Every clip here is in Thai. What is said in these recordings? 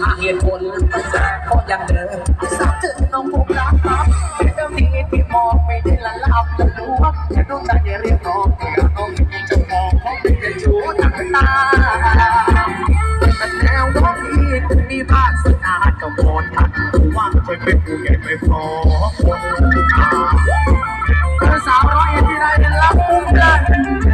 หาเหตุผลก็ยังเดินสักถึงน้องผมรักครับเจ้านี้ที่มองไม่ได้ละลับละรู้ว่าฉันต้องใจเรียกน้องเพื่อน้องจะมองเขาเป็นชู้ทางตาแต่แนวน้องพี่มีภาสนาจะโกรธทันว่าเคยเป็นผู้ใหญ่ไม่พอคนคือสาวร้อยที่ได้รับมุมเลยน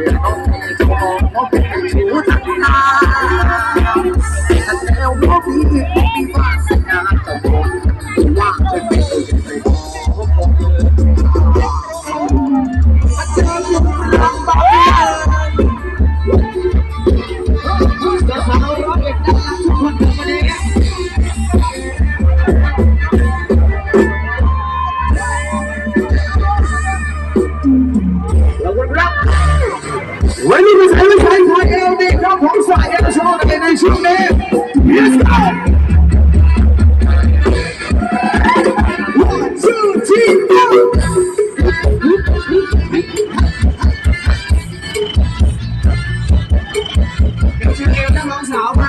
รีย วันนี้เป็นสายสายสายเอลดีครับของสายเอลชว์กันในช่วงนี้ Yes go One two three go เป็นชื่อเอลนักร้องสาวครั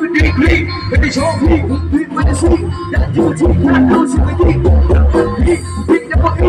with big big If they show me, big when they see That you take, that no sympathy Big, big, never eat